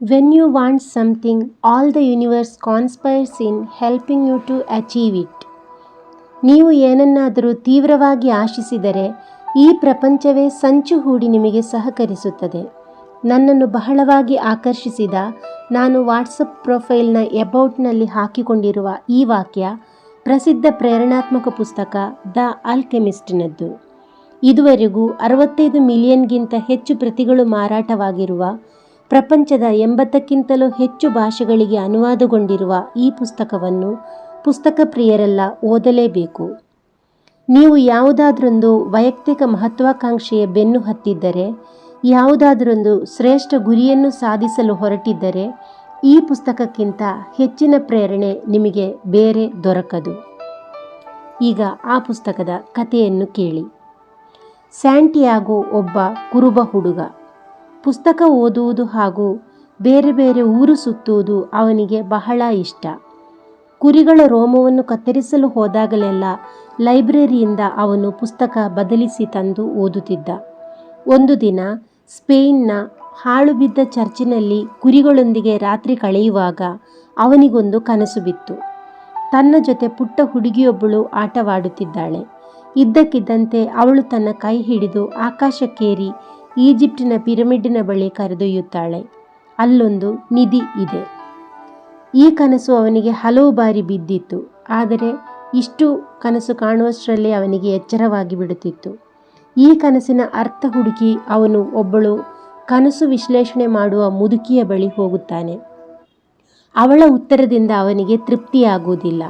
When you want something, all the universe conspires in helping you to achieve it. ನೀವು ಏನನ್ನಾದರೂ ತೀವ್ರವಾಗಿ ಆಶಿಸಿದರೆ ಈ ಪ್ರಪಂಚವೇ ಸಂಚು ಹೂಡಿ ನಿಮಗೆ ಸಹಕರಿಸುತ್ತದೆ ನನ್ನನ್ನು ಬಹಳವಾಗಿ ಆಕರ್ಷಿಸಿದ ನಾನು ವಾಟ್ಸಪ್ ಪ್ರೊಫೈಲ್ನ ಎಬೌಟ್ನಲ್ಲಿ ಹಾಕಿಕೊಂಡಿರುವ ಈ ವಾಕ್ಯ ಪ್ರಸಿದ್ಧ ಪ್ರೇರಣಾತ್ಮಕ ಪುಸ್ತಕ ದ ಆಲ್ಕೆಮಿಸ್ಟ್ನದ್ದು ಇದುವರೆಗೂ ಅರವತ್ತೈದು ಮಿಲಿಯನ್ಗಿಂತ ಹೆಚ್ಚು ಪ್ರತಿಗಳು ಮಾರಾಟವಾಗಿರುವ ಪ್ರಪಂಚದ ಎಂಬತ್ತಕ್ಕಿಂತಲೂ ಹೆಚ್ಚು ಭಾಷೆಗಳಿಗೆ ಅನುವಾದಗೊಂಡಿರುವ ಈ ಪುಸ್ತಕವನ್ನು ಪುಸ್ತಕ ಪ್ರಿಯರೆಲ್ಲ ಓದಲೇಬೇಕು. ನೀವು ಯಾವುದಾದ್ರೊಂದು ವೈಯಕ್ತಿಕ ಮಹತ್ವಾಕಾಂಕ್ಷೆಯ ಬೆನ್ನು ಹತ್ತಿದ್ದರೆ, ಯಾವುದಾದ್ರೊಂದು ಶ್ರೇಷ್ಠ ಗುರಿಯನ್ನು ಸಾಧಿಸಲು ಹೊರಟಿದ್ದರೆ, ಈ ಪುಸ್ತಕಕ್ಕಿಂತ ಹೆಚ್ಚಿನ ಪ್ರೇರಣೆ ನಿಮಗೆ ಬೇರೆ ದೊರಕದು. ಈಗ ಆ ಪುಸ್ತಕದ ಕಥೆಯನ್ನು ಕೇಳಿ. ಸ್ಯಾಂಟಿಯಾಗೋ ಒಬ್ಬ ಕುರುಬ ಹುಡುಗ. ಪುಸ್ತಕ ಓದುವುದು ಹಾಗೂ ಬೇರೆ ಬೇರೆ ಊರು ಸುತ್ತುವುದು ಅವನಿಗೆ ಬಹಳ ಇಷ್ಟ. ಕುರಿಗಳ ರೋಮವನ್ನು ಕತ್ತರಿಸಲು ಹೋದಾಗಲೆಲ್ಲ ಲೈಬ್ರರಿಯಿಂದ ಅವನು ಪುಸ್ತಕ ಬದಲಿಸಿ ತಂದು ಓದುತ್ತಿದ್ದ. ಒಂದು ದಿನ ಸ್ಪೇನ್ನ ಹಾಳು ಬಿದ್ದ ಚರ್ಚಿನಲ್ಲಿ ಕುರಿಗಳೊಂದಿಗೆ ರಾತ್ರಿ ಕಳೆಯುವಾಗ ಅವನಿಗೊಂದು ಕನಸು ಬಿತ್ತು. ತನ್ನ ಜೊತೆ ಪುಟ್ಟ ಹುಡುಗಿಯೊಬ್ಬಳು ಆಟವಾಡುತ್ತಿದ್ದಾಳೆ. ಇದ್ದಕ್ಕಿದ್ದಂತೆ ಅವಳು ತನ್ನ ಕೈ ಹಿಡಿದು ಆಕಾಶಕ್ಕೇರಿ ಈಜಿಪ್ಟಿನ ಪಿರಮಿಡ್ಡಿನ ಬಳಿ ಕರೆದೊಯ್ಯುತ್ತಾಳೆ. ಅಲ್ಲೊಂದು ನಿಧಿ ಇದೆ. ಈ ಕನಸು ಅವನಿಗೆ ಹಲವು ಬಾರಿ ಬಿದ್ದಿತ್ತು. ಆದರೆ ಇಷ್ಟು ಕನಸು ಕಾಣುವಷ್ಟರಲ್ಲಿ ಅವನಿಗೆ ಎಚ್ಚರವಾಗಿ ಬಿಡುತ್ತಿತ್ತು. ಈ ಕನಸಿನ ಅರ್ಥ ಹುಡುಕಿ ಅವನು ಒಬ್ಬಳು ಕನಸು ವಿಶ್ಲೇಷಣೆ ಮಾಡುವ ಮುದುಕಿಯ ಬಳಿ ಹೋಗುತ್ತಾನೆ. ಅವಳ ಉತ್ತರದಿಂದ ಅವನಿಗೆ ತೃಪ್ತಿಯಾಗುವುದಿಲ್ಲ.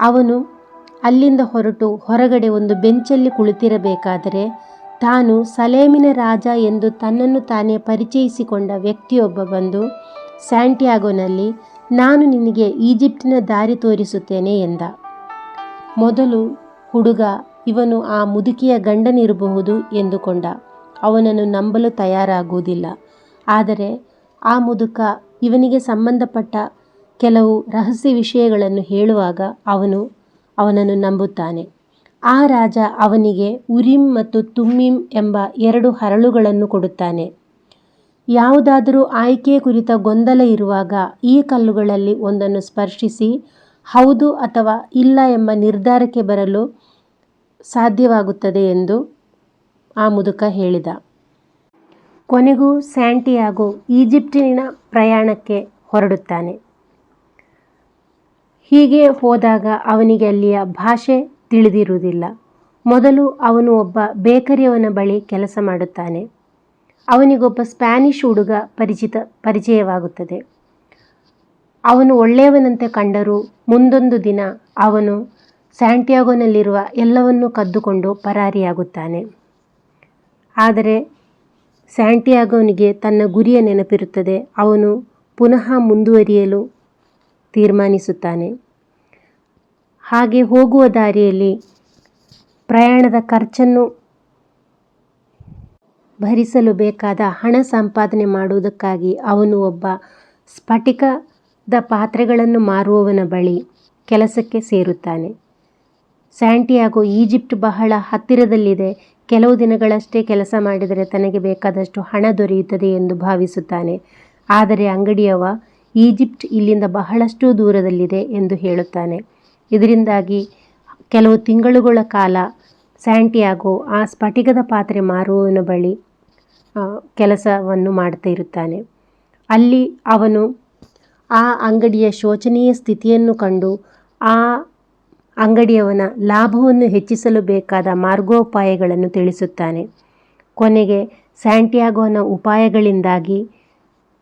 ಅವನು ಅಲ್ಲಿಂದ ಹೊರಟು ಹೊರಗಡೆ ಒಂದು ಬೆಂಚಲ್ಲಿ ಕುಳಿತಿರಬೇಕಾದರೆ ತಾನು ಸಲೇಮಿನ ರಾಜ ಎಂದು ತನ್ನನ್ನು ತಾನೇ ಪರಿಚಯಿಸಿಕೊಂಡ ವ್ಯಕ್ತಿಯೊಬ್ಬ ಬಂದು, ಸ್ಯಾಂಟಿಯಾಗೋನಲ್ಲಿ ನಾನು ನಿನಗೆ ಈಜಿಪ್ಟಿನ ದಾರಿ ತೋರಿಸುತ್ತೇನೆ ಎಂದ. ಮೊದಲು ಹುಡುಗ, ಇವನು ಆ ಮುದುಕಿಯ ಗಂಡನಿರಬಹುದು ಎಂದುಕೊಂಡ. ಅವನನ್ನು ನಂಬಲು ತಯಾರಾಗುವುದಿಲ್ಲ. ಆದರೆ ಆ ಮುದುಕ ಇವನಿಗೆ ಸಂಬಂಧಪಟ್ಟ ಕೆಲವು ರಹಸ್ಯ ವಿಷಯಗಳನ್ನು ಹೇಳುವಾಗ ಅವನು ಅವನನ್ನು ನಂಬುತ್ತಾನೆ. ಆ ರಾಜ ಅವನಿಗೆ ಉರಿಂ ಮತ್ತು ತುಮ್ಮಿಮ್ ಎಂಬ ಎರಡು ಹರಳುಗಳನ್ನು ಕೊಡುತ್ತಾನೆ. ಯಾವುದಾದರೂ ಆಯ್ಕೆ ಕುರಿತ ಗೊಂದಲ ಇರುವಾಗ ಈ ಕಲ್ಲುಗಳಲ್ಲಿ ಒಂದನ್ನು ಸ್ಪರ್ಶಿಸಿ, ಹೌದು ಅಥವಾ ಇಲ್ಲ ಎಂಬ ನಿರ್ಧಾರಕ್ಕೆ ಬರಲು ಸಾಧ್ಯವಾಗುತ್ತದೆ ಎಂದು ಆ ಮುದುಕ ಹೇಳಿದ. ಕೊನೆಗೂ ಸ್ಯಾಂಟಿಯಾಗೋ ಈಜಿಪ್ಟಿನ ಪ್ರಯಾಣಕ್ಕೆ ಹೊರಡುತ್ತಾನೆ. ಹೀಗೆ ಹೋದಾಗ ಅವನಿಗೆ ಅಲ್ಲಿಯ ಭಾಷೆ ತಿಳಿದಿರುವುದಿಲ್ಲ. ಮೊದಲು ಅವನು ಒಬ್ಬ ಬೇಕರಿಯವನ ಬಳಿ ಕೆಲಸ ಮಾಡುತ್ತಾನೆ. ಅವನಿಗೊಬ್ಬ ಸ್ಪ್ಯಾನಿಷ್ ಹುಡುಗ ಪರಿಚಿತ, ಪರಿಚಯವಾಗುತ್ತದೆ. ಅವನು ಒಳ್ಳೆಯವನಂತೆ ಕಂಡರೂ ಮುಂದೊಂದು ದಿನ ಅವನು ಸ್ಯಾಂಟಿಯಾಗೋನಲ್ಲಿರುವ ಎಲ್ಲವನ್ನೂ ಕದ್ದುಕೊಂಡು ಪರಾರಿಯಾಗುತ್ತಾನೆ. ಆದರೆ ಸ್ಯಾಂಟಿಯಾಗೋನಿಗೆ ತನ್ನ ಗುರಿಯ ನೆನಪಿರುತ್ತದೆ. ಅವನು ಪುನಃ ಮುಂದುವರಿಯಲು ತೀರ್ಮಾನಿಸುತ್ತಾನೆ. ಹಾಗೆ ಹೋಗುವ ದಾರಿಯಲ್ಲಿ ಪ್ರಯಾಣದ ಖರ್ಚನ್ನು ಭರಿಸಲು ಬೇಕಾದ ಹಣ ಸಂಪಾದನೆ ಮಾಡುವುದಕ್ಕಾಗಿ ಅವನು ಒಬ್ಬ ಸ್ಫಟಿಕದ ಪಾತ್ರೆಗಳನ್ನು ಮಾರುವವನ ಬಳಿ ಕೆಲಸಕ್ಕೆ ಸೇರುತ್ತಾನೆ. ಸ್ಯಾಂಟಿಯಾಗೋ ಈಜಿಪ್ಟ್ ಬಹಳ ಹತ್ತಿರದಲ್ಲಿದೆ. ಕೆಲವು ದಿನಗಳಷ್ಟೇ ಕೆಲಸ ಮಾಡಿದರೆ ತನಗೆ ಬೇಕಾದಷ್ಟು ಹಣ ದೊರೆಯುತ್ತದೆ ಎಂದು ಭಾವಿಸುತ್ತಾನೆ. ಆದರೆ ಅಂಗಡಿಯವ ಈಜಿಪ್ಟ್ ಇಲ್ಲಿಂದ ಬಹಳಷ್ಟು ದೂರದಲ್ಲಿದೆ ಎಂದು ಹೇಳುತ್ತಾನೆ. ಇದರಿಂದಾಗಿ ಕೆಲವು ತಿಂಗಳುಗಳ ಕಾಲ ಸ್ಯಾಂಟಿಯಾಗೋ ಆ ಸ್ಫಟಿಕದ ಪಾತ್ರೆ ಮಾರುವವನ ಬಳಿ ಕೆಲಸವನ್ನು ಮಾಡ್ತಾ ಇರುತ್ತಾನೆ. ಅಲ್ಲಿ ಅವನು ಆ ಅಂಗಡಿಯ ಶೋಚನೀಯ ಸ್ಥಿತಿಯನ್ನು ಕಂಡು ಆ ಅಂಗಡಿಯವನ ಲಾಭವನ್ನು ಹೆಚ್ಚಿಸಲು ಬೇಕಾದ ಮಾರ್ಗೋಪಾಯಗಳನ್ನು ತಿಳಿಸುತ್ತಾನೆ. ಕೊನೆಗೆ ಸ್ಯಾಂಟಿಯಾಗೋನ ಉಪಾಯಗಳಿಂದಾಗಿ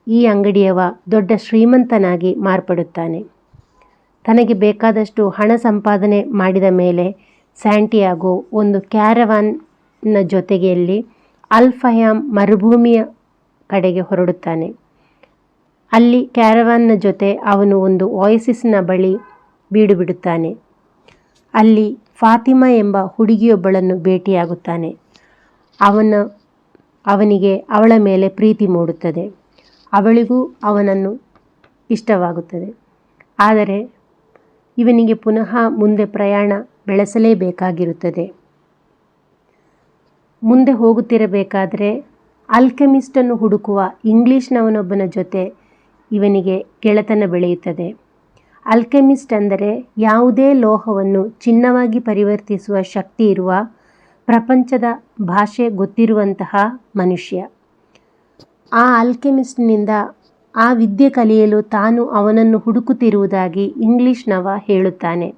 ಈ ಅಂಗಡಿಯವ ದೊಡ್ಡ ಶ್ರೀಮಂತನಾಗಿ ಮಾರ್ಪಡುತ್ತಾನೆ. ತನಗೆ ಬೇಕಾದಷ್ಟು ಹಣ ಸಂಪಾದನೆ ಮಾಡಿದ ಮೇಲೆ ಸ್ಯಾಂಟಿಯಾಗೋ ಒಂದು ಕ್ಯಾರವಾನ್ನ ಜೊತೆಗೆಯಲ್ಲಿ ಅಲ್ಫಯಾಮ್ ಮರುಭೂಮಿಯ ಕಡೆಗೆ ಹೊರಡುತ್ತಾನೆ. ಅಲ್ಲಿ ಕ್ಯಾರವಾನ್ನ ಜೊತೆ ಅವನು ಒಂದು ಓಯಸಿಸ್ನ ಬಳಿ ಬೀಡು ಬಿಡುತ್ತಾನೆ ಅಲ್ಲಿ ಫಾತಿಮಾ ಎಂಬ ಹುಡುಗಿಯೊಬ್ಬಳನ್ನು ಭೇಟಿಯಾಗುತ್ತಾನೆ. ಅವನ, ಅವನಿಗೆ ಅವಳ ಮೇಲೆ ಪ್ರೀತಿ ಮೂಡುತ್ತದೆ. ಅವಳಿಗೂ ಅವನನ್ನು ಇಷ್ಟವಾಗುತ್ತದೆ. ಆದರೆ ಇವನಿಗೆ ಪುನಃ ಮುಂದೆ ಪ್ರಯಾಣ ಬೆಳೆಸಲೇಬೇಕಾಗಿರುತ್ತದೆ. ಮುಂದೆ ಹೋಗುತ್ತಿರಬೇಕಾದರೆ ಅಲ್ಕೆಮಿಸ್ಟನ್ನು ಹುಡುಕುವ ಇಂಗ್ಲೀಷ್ನವನೊಬ್ಬನ ಜೊತೆ ಇವನಿಗೆ ಗೆಳೆತನ ಬೆಳೆಯುತ್ತದೆ. ಅಲ್ಕೆಮಿಸ್ಟ್ ಅಂದರೆ ಯಾವುದೇ ಲೋಹವನ್ನು ಚಿನ್ನವಾಗಿ ಪರಿವರ್ತಿಸುವ ಶಕ್ತಿ ಇರುವ ಪ್ರಪಂಚದ ಭಾಷೆ ಗೊತ್ತಿರುವಂತಹ ಮನುಷ್ಯ. ಆ ಅಲ್ಕೆಮಿಸ್ಟ್ನಿಂದ ಆ ವಿದ್ಯೆ ಕಲಿಯಲು ತಾನು ಅವನನ್ನು ಹುಡುಕುತ್ತಿರುವುದಾಗಿ ಇಂಗ್ಲಿಷ್ನವ ಹೇಳುತ್ತಾನೆ.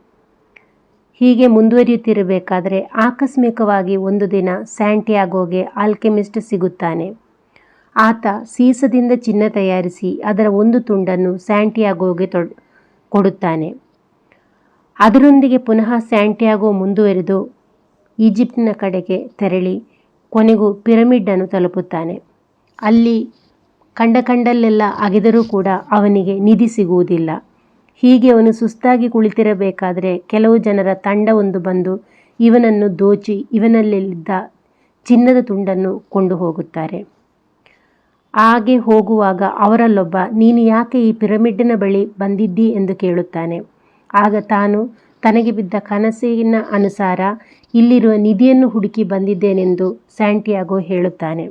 ಹೀಗೆ ಮುಂದುವರಿಯುತ್ತಿರಬೇಕಾದರೆ ಆಕಸ್ಮಿಕವಾಗಿ ಒಂದು ದಿನ ಸ್ಯಾಂಟಿಯಾಗೋಗೆ ಆಲ್ಕೆಮಿಸ್ಟ್ ಸಿಗುತ್ತಾನೆ. ಆತ ಸೀಸದಿಂದ ಚಿನ್ನ ತಯಾರಿಸಿ ಅದರ ಒಂದು ತುಂಡನ್ನು ಸ್ಯಾಂಟಿಯಾಗೋಗೆ ತೊ ಕೊಡುತ್ತಾನೆ. ಅದರೊಂದಿಗೆ ಪುನಃ ಸ್ಯಾಂಟಿಯಾಗೋ ಮುಂದುವರೆದು ಈಜಿಪ್ಟಿನ ಕಡೆಗೆ ತೆರಳಿ ಕೊನೆಗೂ ಪಿರಮಿಡನ್ನು ತಲುಪುತ್ತಾನೆ. ಅಲ್ಲಿ ಕಂಡ ಕಂಡಲ್ಲೆಲ್ಲ ಅಗೆದರೂ ಕೂಡ ಅವನಿಗೆ ನಿಧಿ ಸಿಗುವುದಿಲ್ಲ. ಹೀಗೆ ಅವನು ಸುಸ್ತಾಗಿ ಕುಳಿತಿರಬೇಕಾದರೆ ಕೆಲವು ಜನರ ತಂಡವೊಂದು ಬಂದು ಇವನನ್ನು ದೋಚಿ ಇವನಲ್ಲಿದ್ದ ಚಿನ್ನದ ತುಂಡನ್ನು ಕೊಂಡು ಹೋಗುತ್ತಾರೆ. ಹಾಗೆ ಹೋಗುವಾಗ ಅವರಲ್ಲೊಬ್ಬ, ನೀನು ಯಾಕೆ ಈ ಪಿರಮಿಡ್ಡಿನ ಬಳಿ ಬಂದಿದ್ದಿ ಎಂದು ಕೇಳುತ್ತಾನೆ. ಆಗ ತಾನು, ತನಗೆ ಬಿದ್ದ ಕನಸಿನ ಅನುಸಾರ ಇಲ್ಲಿರುವ ನಿಧಿಯನ್ನು ಹುಡುಕಿ ಬಂದಿದ್ದೇನೆಂದು ಸ್ಯಾಂಟಿಯಾಗೋ ಹೇಳುತ್ತಾನೆ.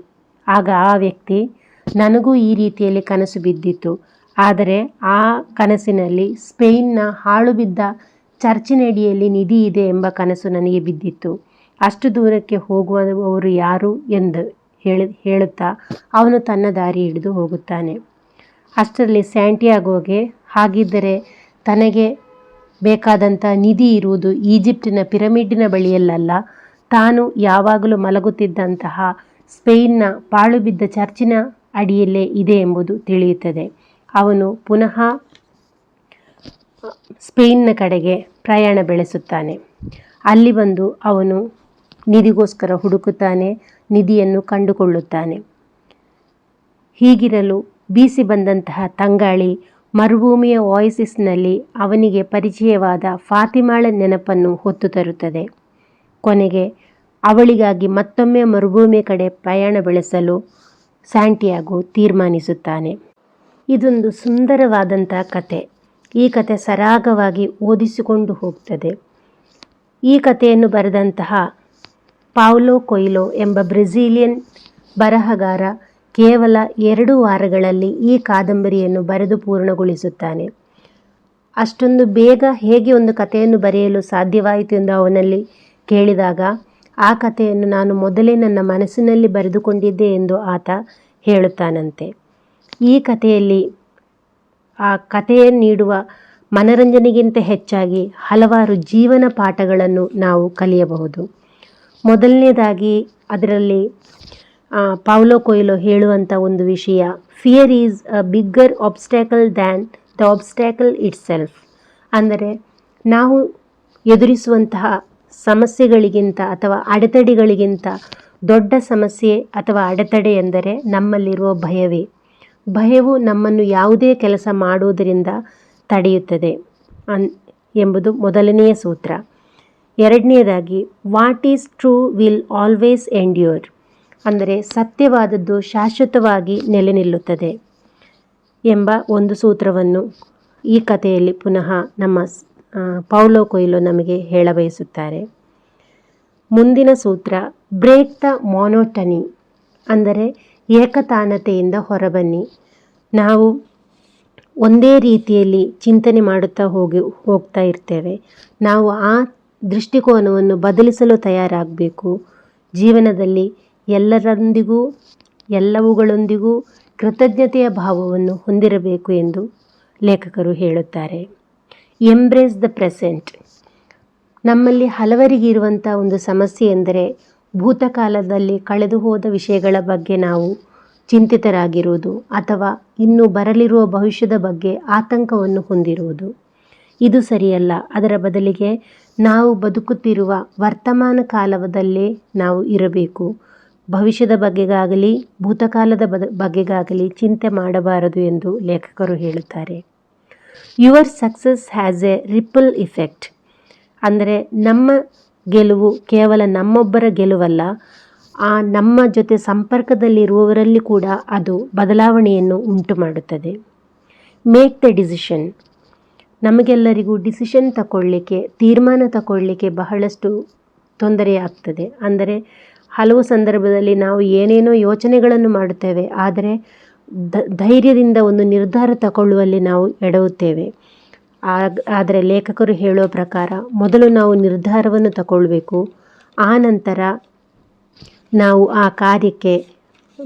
ಆಗ ಆ ವ್ಯಕ್ತಿ ನನಗೂ ಈ ರೀತಿಯಲ್ಲಿ ಕನಸು ಬಿದ್ದಿತ್ತು. ಆದರೆ ಆ ಕನಸಿನಲ್ಲಿ ಸ್ಪೇನ್ನ ಹಾಳು ಬಿದ್ದ ಚರ್ಚಿನಡಿಯಲ್ಲಿ ನಿಧಿ ಇದೆ ಎಂಬ ಕನಸು ನನಗೆ ಬಿದ್ದಿತ್ತು. ಅಷ್ಟು ದೂರಕ್ಕೆ ಹೋಗುವವರು ಯಾರು ಎಂದು ಹೇಳಿ, ಹೇಳುತ್ತಾ ಅವನು ತನ್ನ ದಾರಿ ಹಿಡಿದು ಹೋಗುತ್ತಾನೆ. ಅಷ್ಟರಲ್ಲಿ ಸ್ಯಾಂಟಿಯಾಗೋಗೆ ಹಾಗಿದ್ದರೆ ತನಗೆ ಬೇಕಾದಂಥ ನಿಧಿ ಇರುವುದು ಈಜಿಪ್ಟಿನ ಪಿರಮಿಡ್ಡಿನ ಬಳಿಯಲ್ಲ ತಾನು ಯಾವಾಗಲೂ ಮಲಗುತ್ತಿದ್ದಂತಹ ಸ್ಪೇನ್ನ ಪಾಳುಬಿದ್ದ ಚರ್ಚಿನ ಅಡಿಯಲ್ಲೇ ಇದೆ ಎಂಬುದು ತಿಳಿಯುತ್ತದೆ. ಅವನು ಪುನಃ ಸ್ಪೇನ್ನ ಕಡೆಗೆ ಪ್ರಯಾಣ ಬೆಳೆಸುತ್ತಾನೆ. ಅಲ್ಲಿ ಬಂದು ಅವನು ನಿಧಿಗೋಸ್ಕರ ಹುಡುಕುತ್ತಾನೆ, ನಿಧಿಯನ್ನು ಕಂಡುಕೊಳ್ಳುತ್ತಾನೆ. ಹೀಗಿರಲು ಬೀಸಿ ಬಂದಂತಹ ತಂಗಾಳಿ ಮರುಭೂಮಿಯ ವಾಯ್ಸಿಸ್ನಲ್ಲಿ ಅವನಿಗೆ ಪರಿಚಯವಾದ ಫಾತಿಮಾಳ ನೆನಪನ್ನು ಹೊತ್ತು ತರುತ್ತದೆ. ಕೊನೆಗೆ ಅವಳಿಗಾಗಿ ಮತ್ತೊಮ್ಮೆ ಮರುಭೂಮಿಯ ಕಡೆ ಪ್ರಯಾಣ ಬೆಳೆಸಲು ಸ್ಯಾಂಟಿಯಾಗೋ ತೀರ್ಮಾನಿಸುತ್ತಾನೆ. ಇದೊಂದು ಸುಂದರವಾದಂಥ ಕತೆ. ಈ ಕತೆ ಸರಾಗವಾಗಿ ಓದಿಸಿಕೊಂಡು ಹೋಗ್ತದೆ. ಈ ಕಥೆಯನ್ನು ಬರೆದಂತಹ ಪಾವ್ಲೋ ಕೊಯ್ಲೋ ಎಂಬ ಬ್ರೆಜಿಲಿಯನ್ ಬರಹಗಾರ ಕೇವಲ ಎರಡು ವಾರಗಳಲ್ಲಿ ಈ ಕಾದಂಬರಿಯನ್ನು ಬರೆದು ಪೂರ್ಣಗೊಳಿಸುತ್ತಾನೆ. ಅಷ್ಟೊಂದು ಬೇಗ ಹೇಗೆ ಒಂದು ಕಥೆಯನ್ನು ಬರೆಯಲು ಸಾಧ್ಯವಾಯಿತು ಎಂದು ಅವನಲ್ಲಿ ಕೇಳಿದಾಗ ಆ ಕಥೆಯನ್ನು ನಾನು ಮೊದಲೇ ನನ್ನ ಮನಸ್ಸಿನಲ್ಲಿ ಬರೆದುಕೊಂಡಿದ್ದೆ ಎಂದು ಆತ ಹೇಳುತ್ತಾನಂತೆ. ಈ ಕಥೆಯಲ್ಲಿ ಆ ಕಥೆಯನ್ನು ನೀಡುವ ಮನರಂಜನೆಗಿಂತ ಹೆಚ್ಚಾಗಿ ಹಲವಾರು ಜೀವನ ಪಾಠಗಳನ್ನು ನಾವು ಕಲಿಯಬಹುದು. ಮೊದಲನೇದಾಗಿ ಅದರಲ್ಲಿ ಪಾವ್ಲೋ ಕೊಯ್ಲೋ ಹೇಳುವಂಥ ಒಂದು ವಿಷಯ fear is a bigger obstacle than the obstacle itself ಅಂದರೆ, ನಾವು ಎದುರಿಸುವಂತಹ ಸಮಸ್ಯೆಗಳಿಗಿಂತ ಅಥವಾ ಅಡೆತಡೆಗಳಿಗಿಂತ ದೊಡ್ಡ ಸಮಸ್ಯೆ ಅಥವಾ ಅಡೆತಡೆ ಎಂದರೆ ನಮ್ಮಲ್ಲಿರುವ ಭಯವೇ. ಭಯವು ನಮ್ಮನ್ನು ಯಾವುದೇ ಕೆಲಸ ಮಾಡುವುದರಿಂದ ತಡೆಯುತ್ತದೆ ಅನ್ ಎಂಬುದು ಮೊದಲನೆಯ ಸೂತ್ರ. ಎರಡನೆಯದಾಗಿ what is true will always endure ಅಂದರೆ ಸತ್ಯವಾದದ್ದು ಶಾಶ್ವತವಾಗಿ ನೆಲೆ ನಿಲ್ಲುತ್ತದೆ ಎಂಬ ಒಂದು ಸೂತ್ರವನ್ನು ಈ ಕಥೆಯಲ್ಲಿ ಪುನಃ ನಮ್ಮ ಪೌಲೋ ಕೊಯ್ಲೋ ನಮಗೆ ಹೇಳಬಯಸುತ್ತಾರೆ. ಮುಂದಿನ ಸೂತ್ರ, ಬ್ರೇಕ್ ದ ಮೊನೋಟನಿ, ಅಂದರೆ ಏಕತಾನತೆಯಿಂದ ಹೊರಬನ್ನಿ. ನಾವು ಒಂದೇ ರೀತಿಯಲ್ಲಿ ಚಿಂತನೆ ಮಾಡುತ್ತಾ ಹೋಗಿ, ಹೋಗ್ತಾ ಇರ್ತೇವೆ. ನಾವು ಆ ದೃಷ್ಟಿಕೋನವನ್ನು ಬದಲಿಸಲು ತಯಾರಾಗಬೇಕು. ಜೀವನದಲ್ಲಿ ಎಲ್ಲರೊಂದಿಗೂ, ಎಲ್ಲವುಗಳೊಂದಿಗೂ ಕೃತಜ್ಞತೆಯ ಭಾವವನ್ನು ಹೊಂದಿರಬೇಕು ಎಂದು ಲೇಖಕರು ಹೇಳುತ್ತಾರೆ. ಎಂಬ್ರೇಸ್ ದ ಪ್ರೆಸೆಂಟ್ ನಮ್ಮಲ್ಲಿ ಹಲವರಿಗಿರುವಂಥ ಒಂದು ಸಮಸ್ಯೆ ಎಂದರೆ ಭೂತಕಾಲದಲ್ಲಿ ಕಳೆದು ಹೋದ ವಿಷಯಗಳ ಬಗ್ಗೆ ನಾವು ಚಿಂತಿತರಾಗಿರುವುದು ಅಥವಾ ಇನ್ನು ಬರಲಿರುವ ಭವಿಷ್ಯದ ಬಗ್ಗೆ ಆತಂಕವನ್ನು ಹೊಂದಿರುವುದು. ಇದು ಸರಿಯಲ್ಲ. ಅದರ ಬದಲಿಗೆ ನಾವು ಬದುಕುತ್ತಿರುವ ವರ್ತಮಾನ ಕಾಲದಲ್ಲೇ ನಾವು ಇರಬೇಕು. ಭವಿಷ್ಯದ ಬಗ್ಗೆಗಾಗಲಿ ಭೂತಕಾಲದ ಬದ ಬಗ್ಗೆಗಾಗಲಿ ಚಿಂತೆ ಮಾಡಬಾರದು ಎಂದು ಲೇಖಕರು ಹೇಳುತ್ತಾರೆ. Your success has a ripple effect ಅಂದರೆ ನಮ್ಮ ಗೆಲುವು ಕೇವಲ ನಮ್ಮೊಬ್ಬರ ಗೆಲುವಲ್ಲ, ಆ ನಮ್ಮ ಜೊತೆ ಸಂಪರ್ಕದಲ್ಲಿರುವವರಲ್ಲಿ ಕೂಡ ಅದು ಬದಲಾವಣೆಯನ್ನು ಉಂಟು ಮಾಡುತ್ತದೆ ಮೇಕ್ ದ ಡಿಸಿಷನ್ ನಮಗೆಲ್ಲರಿಗೂ ಡಿಸಿಷನ್ ತಗೊಳ್ಳಿಕ್ಕೆ ತೀರ್ಮಾನ ತಗೊಳ್ಳಿಕ್ಕೆ ಬಹಳಷ್ಟು ತೊಂದರೆಯಾಗ್ತದೆ ಅಂದರೆ ಹಲವು ಸಂದರ್ಭದಲ್ಲಿ ನಾವು ಏನೇನೋ ಯೋಚನೆಗಳನ್ನು ಮಾಡುತ್ತೇವೆ, ಆದರೆ ಧೈರ್ಯದಿಂದ ಒಂದು ನಿರ್ಧಾರ ತಗೊಳ್ಳುವಲ್ಲಿ ನಾವು ಎಡವುತ್ತೇವೆ. ಆದರೆ ಲೇಖಕರು ಹೇಳುವ ಪ್ರಕಾರ ಮೊದಲು ನಾವು ನಿರ್ಧಾರವನ್ನು ತಗೊಳ್ಬೇಕು, ಆ ನಂತರ ನಾವು ಆ ಕಾರ್ಯಕ್ಕೆ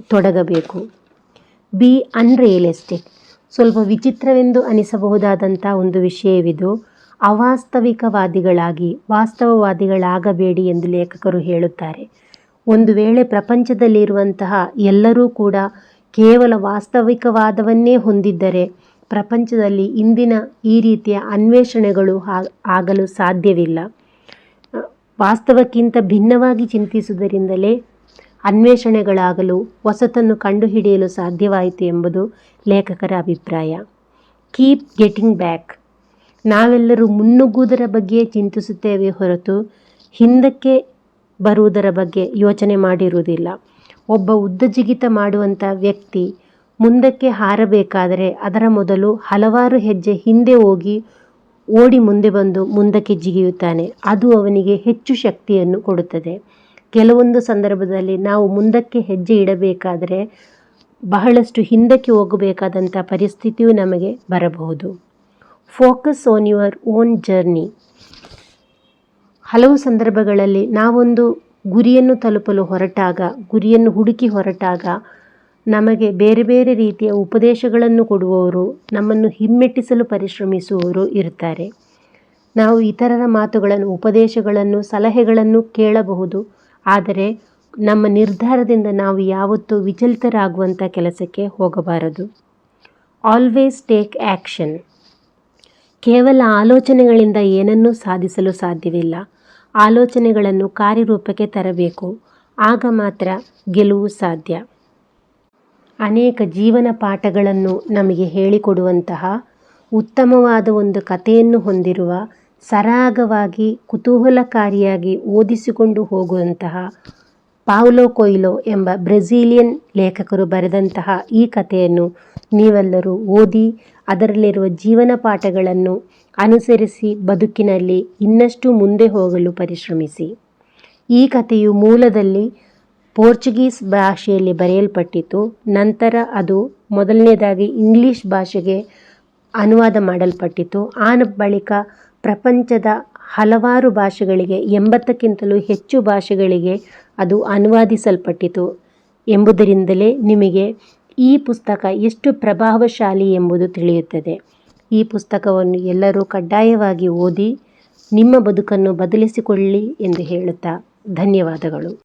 ತೊಡಗಬೇಕು. Be, unrealistic. ಸ್ವಲ್ಪ ವಿಚಿತ್ರವೆಂದು ಅನಿಸಬಹುದಾದಂಥ ಒಂದು ವಿಷಯವಿದು, ಅವಾಸ್ತವಿಕವಾದಿಗಳಾಗಿ, ವಾಸ್ತವವಾದಿಗಳಾಗಬೇಡಿ ಎಂದು ಲೇಖಕರು ಹೇಳುತ್ತಾರೆ. ಒಂದು ವೇಳೆ ಪ್ರಪಂಚದಲ್ಲಿರುವಂತಹ ಎಲ್ಲರೂ ಕೂಡ ಕೇವಲ ವಾಸ್ತವಿಕವಾದವನ್ನೇ ಹೊಂದಿದ್ದರೆ ಪ್ರಪಂಚದಲ್ಲಿ ಇಂದಿನ ಈ ರೀತಿಯ ಅನ್ವೇಷಣೆಗಳು ಆಗಲು ಸಾಧ್ಯವಿಲ್ಲ. ವಾಸ್ತವಕ್ಕಿಂತ ಭಿನ್ನವಾಗಿ ಚಿಂತಿಸುವುದರಿಂದಲೇ ಅನ್ವೇಷಣೆಗಳಾಗಲು ಹೊಸತನ್ನು ಕಂಡುಹಿಡಿಯಲು ಸಾಧ್ಯವಾಯಿತು ಎಂಬುದು ಲೇಖಕರ ಅಭಿಪ್ರಾಯ. ಕೀಪ್ ಗೆಟಿಂಗ್ ಬ್ಯಾಕ್ ನಾವೆಲ್ಲರೂ ಮುನ್ನುಗ್ಗುವುದರ ಬಗ್ಗೆ ಚಿಂತಿಸುತ್ತೇವೆ ಹೊರತು ಹಿಂದಕ್ಕೆ ಬರುವುದರ ಬಗ್ಗೆ ಯೋಚನೆ ಮಾಡಿರುವುದಿಲ್ಲ. ಒಬ್ಬ ಉದ್ದಜಿಗಿತ ಮಾಡುವಂಥ ವ್ಯಕ್ತಿ ಮುಂದಕ್ಕೆ ಹಾರಬೇಕಾದರೆ ಅದರ ಮೊದಲು ಹಲವಾರು ಹೆಜ್ಜೆ ಹಿಂದೆ ಹೋಗಿ ಓಡಿ ಮುಂದೆ ಬಂದು ಮುಂದಕ್ಕೆ ಜಿಗಿಯುತ್ತಾನೆ. ಅದು ಅವನಿಗೆ ಹೆಚ್ಚು ಶಕ್ತಿಯನ್ನು ಕೊಡುತ್ತದೆ. ಕೆಲವೊಂದು ಸಂದರ್ಭದಲ್ಲಿ ನಾವು ಮುಂದಕ್ಕೆ ಹೆಜ್ಜೆ ಇಡಬೇಕಾದರೆ ಬಹಳಷ್ಟು ಹಿಂದಕ್ಕೆ ಹೋಗಬೇಕಾದಂಥ ಪರಿಸ್ಥಿತಿಯು ನಮಗೆ ಬರಬಹುದು. Focus on your own journey ಹಲವು ಸಂದರ್ಭಗಳಲ್ಲಿ ನಾವೊಂದು ಗುರಿಯನ್ನು ತಲುಪಲು ಹೊರಟಾಗ, ಗುರಿಯನ್ನು ಹುಡುಕಿ ಹೊರಟಾಗ ನಮಗೆ ಬೇರೆ ಬೇರೆ ರೀತಿಯ ಉಪದೇಶಗಳನ್ನು ಕೊಡುವವರು, ನಮ್ಮನ್ನು ಹಿಮ್ಮೆಟ್ಟಿಸಲು ಪರಿಶ್ರಮಿಸುವವರು ಇರ್ತಾರೆ ನಾವು ಇತರರ ಮಾತುಗಳನ್ನು, ಉಪದೇಶಗಳನ್ನು, ಸಲಹೆಗಳನ್ನು ಕೇಳಬಹುದು. ಆದರೆ ನಮ್ಮ ನಿರ್ಧಾರದಿಂದ ನಾವು ಯಾವತ್ತೂ ವಿಚಲಿತರಾಗುವಂಥ ಕೆಲಸಕ್ಕೆ ಹೋಗಬಾರದು. ಆಲ್ವೇಸ್ ಟೇಕ್ ಆ್ಯಕ್ಷನ್ ಕೇವಲ ಆಲೋಚನೆಗಳಿಂದ ಏನನ್ನೂ ಸಾಧಿಸಲು ಸಾಧ್ಯವಿಲ್ಲ. ಆಲೋಚನೆಗಳನ್ನು ಕಾರ್ಯರೂಪಕ್ಕೆ ತರಬೇಕು. ಆಗ ಮಾತ್ರ ಗೆಲುವು ಸಾಧ್ಯ. ಅನೇಕ ಜೀವನ ಪಾಠಗಳನ್ನು ನಮಗೆ ಹೇಳಿಕೊಡುವಂತಹ ಉತ್ತಮವಾದ ಒಂದು ಕಥೆಯನ್ನು ಹೊಂದಿರುವ ಸರಾಗವಾಗಿ ಕುತೂಹಲಕಾರಿಯಾಗಿ ಓದಿಸಿಕೊಂಡು ಹೋಗುವಂತಹ ಪಾವ್ಲೋ ಕೊಯ್ಲೋ ಎಂಬ ಬ್ರೆಜಿಲಿಯನ್ ಲೇಖಕರು ಬರೆದಂತಹ ಈ ಕಥೆಯನ್ನು ನೀವೆಲ್ಲರೂ ಓದಿ ಅದರಲ್ಲಿರುವ ಜೀವನ ಪಾಠಗಳನ್ನು ಅನುಸರಿಸಿ ಬದುಕಿನಲ್ಲಿ ಇನ್ನಷ್ಟು ಮುಂದೆ ಹೋಗಲು ಪರಿಶ್ರಮಿಸಿ. ಈ ಕಥೆಯು ಮೂಲದಲ್ಲಿ ಪೋರ್ಚುಗೀಸ್ ಭಾಷೆಯಲ್ಲಿ ಬರೆಯಲ್ಪಟ್ಟಿತು. ನಂತರ ಅದು ಮೊದಲನೇದಾಗಿ ಇಂಗ್ಲೀಷ್ ಭಾಷೆಗೆ ಅನುವಾದ ಮಾಡಲ್ಪಟ್ಟಿತು. ಆ ಬಳಿಕ ಪ್ರಪಂಚದ ಹಲವಾರು ಭಾಷೆಗಳಿಗೆ, ಎಂಬತ್ತಕ್ಕಿಂತಲೂ ಹೆಚ್ಚು ಭಾಷೆಗಳಿಗೆ ಅದು ಅನುವಾದಿಸಲ್ಪಟ್ಟಿತು. ಎಂಬುದರಿಂದಲೇ ನಿಮಗೆ ಈ ಪುಸ್ತಕ ಎಷ್ಟು ಪ್ರಭಾವಶಾಲಿ ಎಂಬುದು ತಿಳಿಯುತ್ತದೆ. ಈ ಪುಸ್ತಕವನ್ನು ಎಲ್ಲರೂ ಕಡ್ಡಾಯವಾಗಿ ಓದಿ ನಿಮ್ಮ ಬದುಕನ್ನು ಬದಲಿಸಿಕೊಳ್ಳಿ ಎಂದು ಹೇಳುತ್ತಾ ಧನ್ಯವಾದಗಳು.